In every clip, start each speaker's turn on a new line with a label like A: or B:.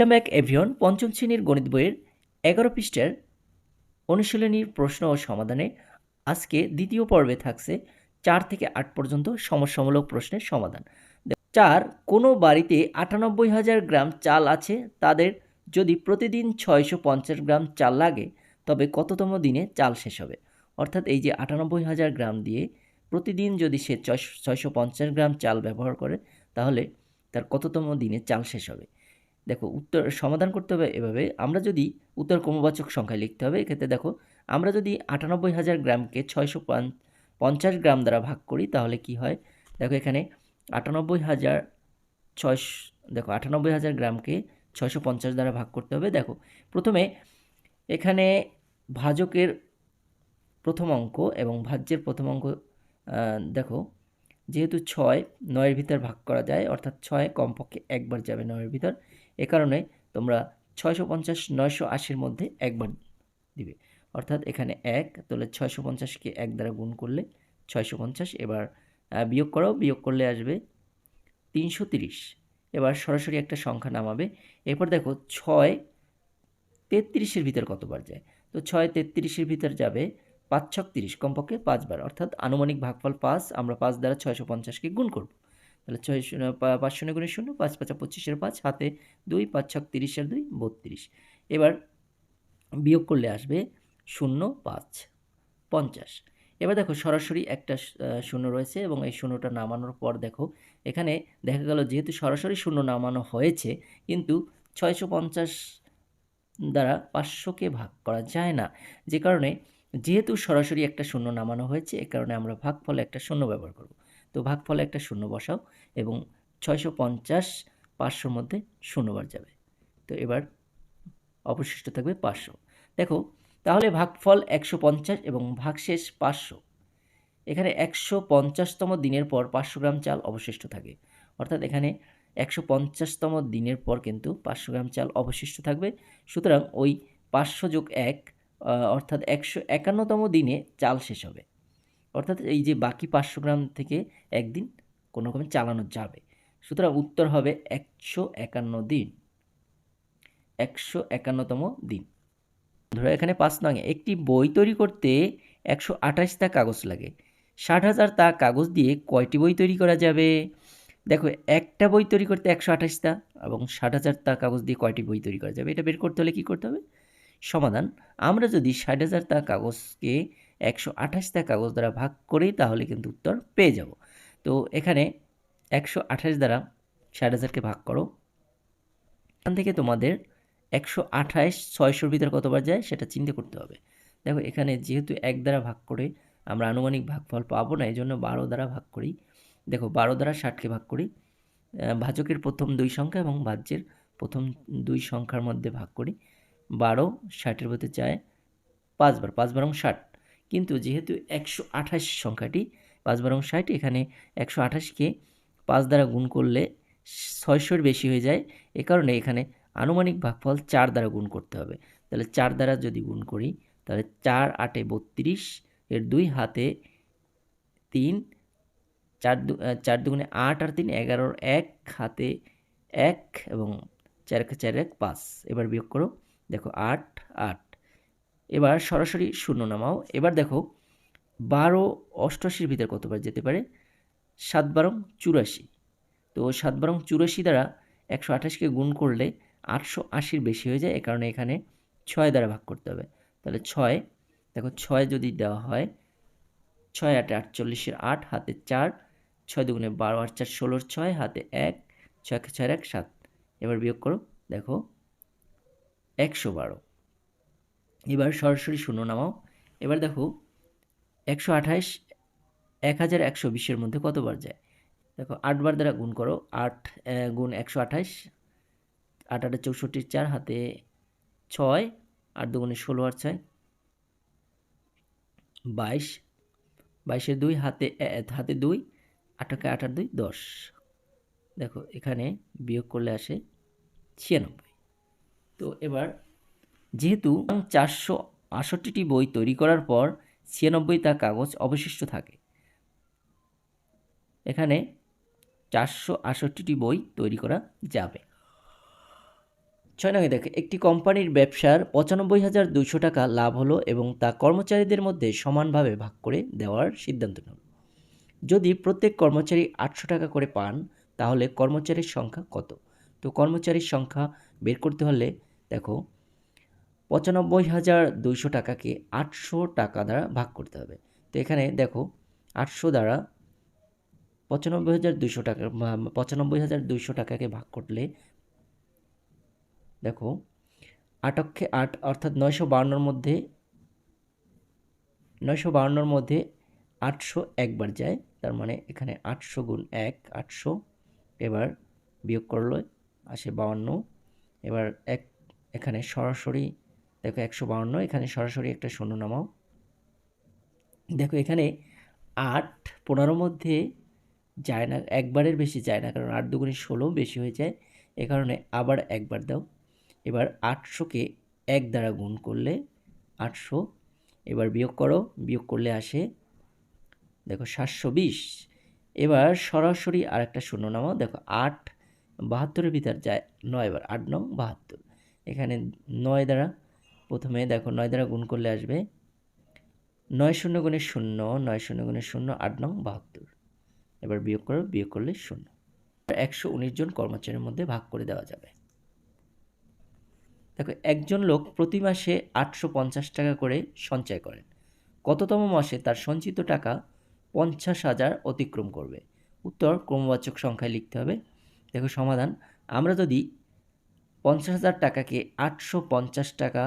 A: Welcome back everyone পঞ্চম শ্রেণির গণিত বইয়ের এগারো পৃষ্ঠার অনুশীলনীর প্রশ্ন ও সমাধানে আজকে দ্বিতীয় পর্বে থাকছে চার থেকে আট পর্যন্ত সমস্যামূলক প্রশ্নের সমাধান। চার, কোনো বাড়িতে আটানব্বই হাজার গ্রাম চাল আছে? তাদের যদি প্রতিদিন ছয়শো পঞ্চাশ গ্রাম চাল লাগে, তবে কততম দিনে চাল শেষ হবে? অর্থাৎ এই যে আটানব্বই হাজার গ্রাম দিয়ে প্রতিদিন যদি সে ছয়শো পঞ্চাশ গ্রাম চাল ব্যবহার করে, তাহলে তার কততম দিনে চাল শেষ হবে? দেখো উত্তর সমাধান করতে হবে এভাবে। আমরা যদি উত্তর ক্রমবাচক সংখ্যায় লিখতে হবে, এক্ষেত্রে দেখো আমরা যদি আটানব্বই হাজার গ্রামকে ছয়শো পঞ্চাশ গ্রাম দ্বারা ভাগ করি, তাহলে কি হয়? দেখো এখানে আটানব্বই হাজার ছয়শো, দেখো আটানব্বই হাজার গ্রামকে ছয়শো পঞ্চাশ দ্বারা ভাগ করতে হবে। দেখো প্রথমে এখানে ভাজকের প্রথম অঙ্ক এবং ভাজ্যের প্রথম অঙ্ক দেখো যেহেতু ছয়, নয়ের ভিতর ভাগ করা যায়, অর্থাৎ ছয় কমপক্ষে একবার যাবে নয়ের ভিতর। এ কারণে তোমরা ছয়শো পঞ্চাশ, নয়শো আশির মধ্যে একবার দিবে। অর্থাৎ এখানে এক, তাহলে ছয়শো পঞ্চাশকে এক দ্বারা গুণ করলে ছয়শো পঞ্চাশ। এবার বিয়োগ করো, বিয়োগ করলে আসবে তিনশো তিরিশ। এবার সরাসরি একটা সংখ্যা নামাবে। এরপর দেখো ছয় তেত্রিশের ভিতর কতবার যায়? তো ছয় তেত্রিশের ভিতর যাবে পাঁচ ছক তিরিশ কমপক্ষে পাঁচবার, অর্থাৎ আনুমানিক ভাগফল পাঁচ, আমরা পাঁচ দ্বারা ছয়শো পঞ্চাশকে গুণ করব। তাহলে ছয় শূন্য পাঁচ শূন্য গুণে শূন্য, পাঁচ পাঁচা পঁচিশের পাঁচ, হাতে দুই, পাঁচ ছক তিরিশের দুই, বত্রিশ। এবার বিয়োগ করলে আসবে শূন্য, পাঁচ, পঞ্চাশ। এবার দেখো সরাসরি একটা শূন্য রয়েছে এবং এই শূন্যটা নামানোর পর দেখো এখানে দেখা গেল যেহেতু সরাসরি শূন্য নামানো হয়েছে, কিন্তু ছয়শো পঞ্চাশ দ্বারা পাঁচশোকে ভাগ করা যায় না। যে কারণে যেহেতু সরাসরি একটা শূন্য নামানো হয়েছে, এ কারণে আমরা ভাগফলে একটা শূন্য ব্যবহার করব। তো ভাগফলে একটা শূন্য বসাও এবং ছয়শো পঞ্চাশ পাঁচশোর মধ্যে শূন্যবার যাবে। তো এবার অবশিষ্ট থাকবে পাঁচশো। দেখো, তাহলে ভাগফল একশো পঞ্চাশ এবং ভাগশেষ পাঁচশো। এখানে একশো পঞ্চাশতম দিনের পর পাঁচশো গ্রাম চাল অবশিষ্ট থাকে। অর্থাৎ এখানে একশো পঞ্চাশতম দিনের পর কিন্তু পাঁচশো গ্রাম চাল অবশিষ্ট থাকবে। সুতরাং ওই পাঁচশো যোগ এক অর্থাৎ একশো একান্নতম দিনে চাল শেষ হবে। অর্থাৎ এই যে বাকি পাঁচশো গ্রাম থেকে একদিন কোনো রকমে চালানো যাবে। সুতরাং উত্তর হবে একশো একান্ন দিন। একশো একান্নতম দিন। ধরো এখানে পাঁচ নয় একটি বই তৈরি করতে একশো আঠাশটা কাগজ লাগে। ষাট হাজার তা কাগজ দিয়ে কয়টি বই তৈরি করা যাবে? দেখো, একটা বই তৈরি করতে একশো আঠাশটা এবং ষাট হাজার তা কাগজ দিয়ে কয়টি বই তৈরি করা যাবে? এটা বের করতে হলে কী করতে হবে? সমাধান। আমরা যদি ষাট হাজার তা কাগজকে একশো আঠাশটা কাগজ দ্বারা ভাগ করি তাহলে কিন্তু উত্তর পেয়ে যাব। তো এখানে একশো আঠাশ দ্বারা ষাট হাজারকে ভাগ করো। এখান থেকে তোমাদের একশো আঠাশ ছয়শোর ভিতরে কতবার যায় সেটা চিন্তা করতে হবে। দেখো এখানে যেহেতু এক দ্বারা ভাগ করে আমরা আনুমানিক ভাগফল পাবো না এই জন্য বারো দ্বারা ভাগ করি। দেখো বারো দ্বারা ষাটকে ভাগ করি। ভাজকের প্রথম দুই সংখ্যা এবং ভাজ্যের প্রথম দুই সংখ্যার মধ্যে ভাগ করি। বারো ষাটের ভিতরে যায় পাঁচবার পাঁচ বারং ষাট। কিন্তু যেহেতু একশো আঠাশ সংখ্যাটি পাঁচ বারং ষাট, এখানে একশো আঠাশকে পাঁচ দ্বারা গুণ করলে ছয়শোর বেশি হয়ে যায়। এ কারণে এখানে আনুমানিক ভাগফল চার দ্বারা গুণ করতে হবে। তাহলে চার দ্বারা যদি গুণ করি, তাহলে চার আটে বত্রিশ, এর দুই হাতে তিন, চার দু চার দুগুণে আট আর তিন, এগারোর এক হাতে এক এবং চার চার এক পাঁচ। এবার বিয়োগ করো। দেখো আট আট। এবার সরাসরি শূন্য নামাও। এবার দেখো বারো অষ্টআশির ভিতরে কতবার যেতে পারে? সাত বারং চুরাশি। তো সাত বারং চুরাশি দ্বারা একশো আঠাশকে গুণ করলে আটশো আশির বেশি হয়ে যায়, এ কারণে এখানে ছয় দ্বারা ভাগ করতে হবে। তাহলে ছয়, দেখো ছয় যদি দেওয়া হয়, ছয় আটে আটচল্লিশের আট, হাতে চার, ছয় দুগুণে বারো আট চার ষোলোর ছয়, হাতে এক ছয় ছয়, এক, সাত। এবার বিয়োগ করো, দেখো একশো বারো। এবার সরাসরি শূন্য নামাও। এবার দেখো, একশো আঠাশ এক হাজার একশো বিশের মধ্যে কতবার যায়? দেখো, আটবার দ্বারা গুণ করো, আট গুণ একশো আঠাশ, আট আটে চৌষট্টির চার হাতে ছয়, আট দুগুণে ষোলো আর ছয়, বাইশ, বাইশের দুই হাতে হাতে দুই, আটাকে আটার দুই, দশ। দেখো, এখানে বিয়োগ করলে আসে ছিয়ানব্বই। তো এবার যেহেতু চারশো আষট্টিটি বই তৈরি করার পর ছিয়ানব্বইটা কাগজ অবশিষ্ট থাকে। এখানে চারশো আষট্টিটি বই তৈরি করা যাবে। ছয় নয় দেখে, একটি কোম্পানির ব্যবসার পঁচানব্বই হাজার দুশো টাকা লাভ হলো এবং তা কর্মচারীদের মধ্যে সমানভাবে ভাগ করে দেওয়ার সিদ্ধান্ত নিল। যদি প্রত্যেক কর্মচারী আটশো টাকা করে পান, তাহলে কর্মচারীর সংখ্যা কত? তো কর্মচারীর সংখ্যা বের করতে হলে দেখো, পঁচানব্বই হাজার দুইশো টাকাকে আটশো টাকা দ্বারা ভাগ করতে হবে। তো এখানে দেখো, আটশো দ্বারা পঁচানব্বই হাজার দুইশো টাকা পঁচানব্বই হাজার দুইশো টাকাকে ভাগ করলে দেখো আটক্ষে আট, অর্থাৎ নয়শো বাউন্নর মধ্যে, নয়শো বাউন্নর মধ্যে আটশো একবার যায়, তার মানে এখানে আটশো গুণ এক, আটশো, এবার বিয়োগ করল আসে বাউন্ন এবার এক এখানে সরাসরি, দেখো একশো বাউন্ন, এখানে সরাসরি একটা শূন্য নামাও। দেখো এখানে আট পনেরোর মধ্যে যায় না, একবারের বেশি যায় না, কারণ আট দুগুণে ষোলো বেশি হয়ে যায়। এ কারণে আবার একবার দাও। এবার আটশোকে এক দ্বারা গুণ করলে আটশো। এবার বিয়োগ করো, বিয়োগ করলে আসে, দেখো সাতশো বিশ। এবার সরাসরি আর একটা শূন্য নামাও। দেখো আট বাহাত্তরের ভিতর যায়, নয়, এবার আট নং বাহাত্তর। এখানে নয় দ্বারা, প্রথমে দেখো নয় দ্বারা গুণ করলে আসবে নয় শূন্য গুণে শূন্য, নয় শূন্য গুণে শূন্য, আট নং বাহাত্তর। এবার বিয়োগ করো, বিয়োগ করলে শূন্য। একশো উনিশ জন কর্মচারীর মধ্যে ভাগ করে দেওয়া যাবে। দেখো, একজন লোক প্রতি মাসে আটশো পঞ্চাশ টাকা করে সঞ্চয় করেন। কততম মাসে তার সঞ্চিত টাকা পঞ্চাশ হাজার অতিক্রম করবে? উত্তর ক্রমবাচক সংখ্যায় লিখতে হবে। দেখো, সমাধান, আমরা যদি পঞ্চাশ হাজার টাকাকে আটশো পঞ্চাশ টাকা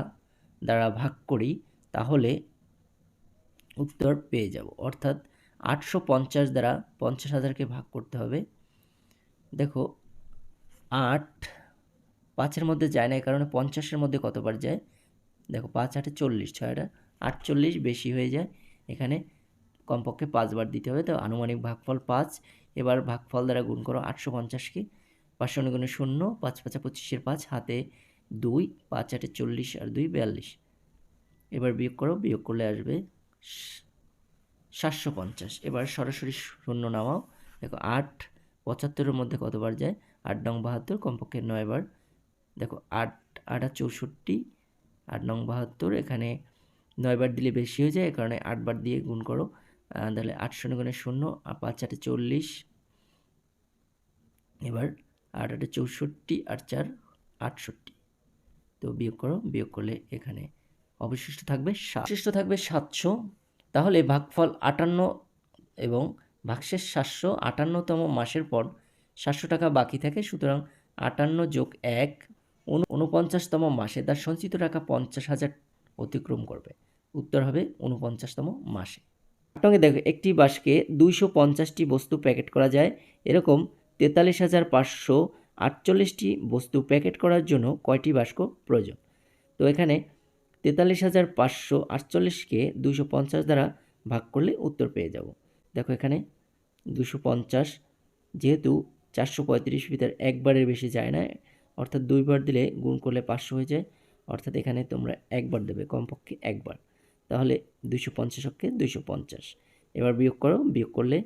A: দ্বারা ভাগ করি, তাহলে উত্তর পেয়ে যাব। অর্থাৎ আটশো পঞ্চাশ দ্বারা পঞ্চাশ হাজারকে ভাগ করতে হবে। দেখো, আট পাঁচের মধ্যে যায় না, এই কারণে পঞ্চাশের মধ্যে কতবার যায়? দেখো, পাঁচ আটে চল্লিশ, ছয়টা আটচল্লিশ বেশি হয়ে যায়। এখানে কমপক্ষে পাঁচবার দিতে হবে, তো আনুমানিক ভাগফল পাঁচ। এবার ভাগফল দ্বারা গুণ করো আটশো পঞ্চাশকে পাঁচশো অনুগুণে শূন্য পাঁচ পাঁচা পঁচিশের পাঁচ, হাতে দুই, পাঁচ আটে চল্লিশ আর দুই বিয়াল্লিশ। এবার বিয়োগ করো, বিয়োগ করলে আসবে সাতশো পঞ্চাশ। এবার সরাসরি শূন্য নামাও। দেখো আট পঁচাত্তরের মধ্যে কতবার যায়? আট নং বাহাত্তর, কমপক্ষে নয়বার দেখো আট, আটা চৌষট্টি, আট নং বাহাত্তর, এখানে নয়বার দিলে বেশি হয়ে যায় কারণে আটবার দিয়ে গুণ করো। তাহলে আট শূন্য গুণে শূন্য, আর পাঁচ আটে চল্লিশ। এবার আট আটে চৌষট্টি আর চার আটষট্টি। তো বিয়োগ করো, বিয়োগ করলে এখানে অবশিষ্ট থাকবে অবশিষ্ট থাকবে সাতশো। তাহলে ভাগফল আটান্ন এবং ভাগশেষ সাতশো। আটান্নতম মাসের পর সাতশো টাকা বাকি থাকে, সুতরাং আটান্ন যোগ এক উনপঞ্চাশতম মাসে তার সঞ্চিত টাকা পঞ্চাশ হাজার অতিক্রম করবে। উত্তর হবে উনপঞ্চাশতম মাসে। সঙ্গে দেখো একটি বাসকে দুইশো পঞ্চাশটি বস্তু প্যাকেট করা যায়। এরকম তেতাল্লিশ হাজার পাঁচশো আটচল্লিশটি বস্তু প্যাকেট করার জন্য কয়টি বাস্ক প্রয়োজন? তো এখানে তেতাল্লিশ হাজার পাঁচশো আটচল্লিশকে দুশো পঞ্চাশ দ্বারা ভাগ করলে উত্তর পেয়ে যাব। দেখো এখানে দুশো পঞ্চাশ যেহেতু চারশো পঁয়ত্রিশ ভিতর একবারের বেশি যায় না, অর্থাৎ দুইবার দিলে গুণ করলে পাঁচশো হয়ে যায়, অর্থাৎ এখানে তোমরা একবার দেবে, কমপক্ষে একবার। তাহলে দুশো পঞ্চাশকে দুশো পঞ্চাশ। এবার বিয়োগ করো, বিয়োগ করলে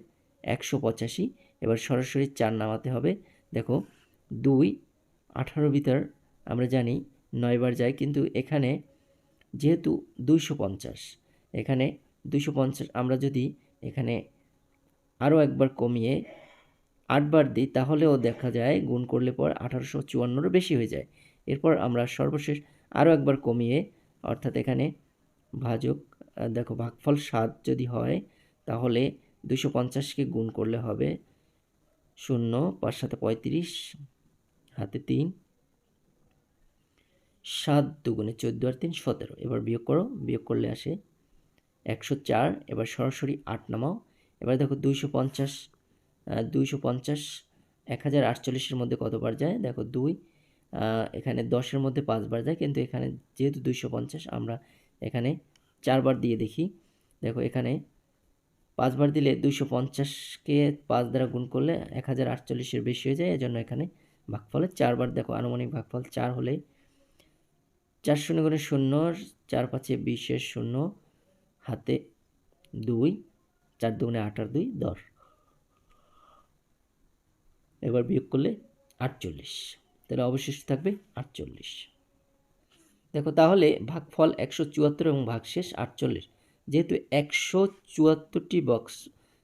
A: একশো পঁচাশি এবার সরাসরি চার নামাতে হবে। দেখো, দুই, আঠারো ভিতর আমরা জানি নয়বার যায়, কিন্তু এখানে যেহেতু দুইশো পঞ্চাশ, এখানে দুইশো পঞ্চাশ আমরা যদি এখানে আরও একবার কমিয়ে আটবার দিই, তাহলেও দেখা যায় গুণ করলে পর আঠারোশো চুয়ান্নরও বেশি হয়ে যায়। এরপর আমরা সর্বশেষ আরও একবার কমিয়ে, অর্থাৎ এখানে ভাজক, দেখো, ভাগফল সাত যদি হয়, তাহলে দুশো পঞ্চাশকে গুণ করলে হবে শূন্য, পাঁচ সাথে পঁয়ত্রিশ, হাতে তিন। সাত দুগুণে চোদ্দ আর তিন, সতেরো। এবার বিয়োগ করো, বিয়োগ করলে আসে একশো চার। এবার সরাসরি আট নামাও। এবার দেখো দুইশো পঞ্চাশ দুইশো পঞ্চাশ, এক হাজার আটচল্লিশের মধ্যে কতবার যায়? দেখো দুই এখানে দশের মধ্যে পাঁচবার যায়, কিন্তু এখানে যেহেতু দুইশো পঞ্চাশ, আমরা এখানে চারবার দিয়ে দেখি। দেখো এখানে পাঁচবার দিলে দুইশো পঞ্চাশকে পাঁচ দ্বারা গুণ করলে এক হাজার আটচল্লিশের বেশি হয়ে যায়। এজন্য এখানে ভাগফলে চারবার। দেখো, আনুমানিক ভাগফল চার হলে চার শূন্য গুণে শূন্য, চার পাঁচে বিশের শূন্য, হাতে দুই, চার দুগুণে আট আর দুই, দশ। এবার বিয়োগ করলে আটচল্লিশ। তাহলে অবশিষ্ট থাকবে আটচল্লিশ। দেখো, তাহলে ভাগফল একশো চুয়াত্তর এবং ভাগশেষ আটচল্লিশ। যেহেতু একশো চুয়াত্তরটি বক্স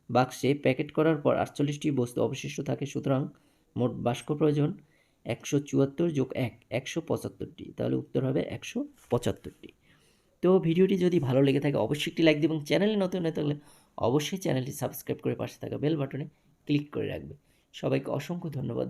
A: বাক্সে প্যাকেট করার পর আটচল্লিশটি বস্তু অবশিষ্ট থাকে, সুতরাং মোট বাস্ক প্রয়োজন একশো চুয়াত্তর যোগ এক, একশো পঁচাত্তরটি। তাহলে উত্তর হবে একশো পঁচাত্তরটি। তো ভিডিওটি যদি ভালো লেগে থাকে, অবশ্যই একটি লাইক দেবেন। চ্যানেলে নতুন হয়ে থাকলে অবশ্যই চ্যানেলটি সাবস্ক্রাইব করে পাশে থাকা বেল বাটনে ক্লিক করে রাখবে। সবাইকে অসংখ্য ধন্যবাদ।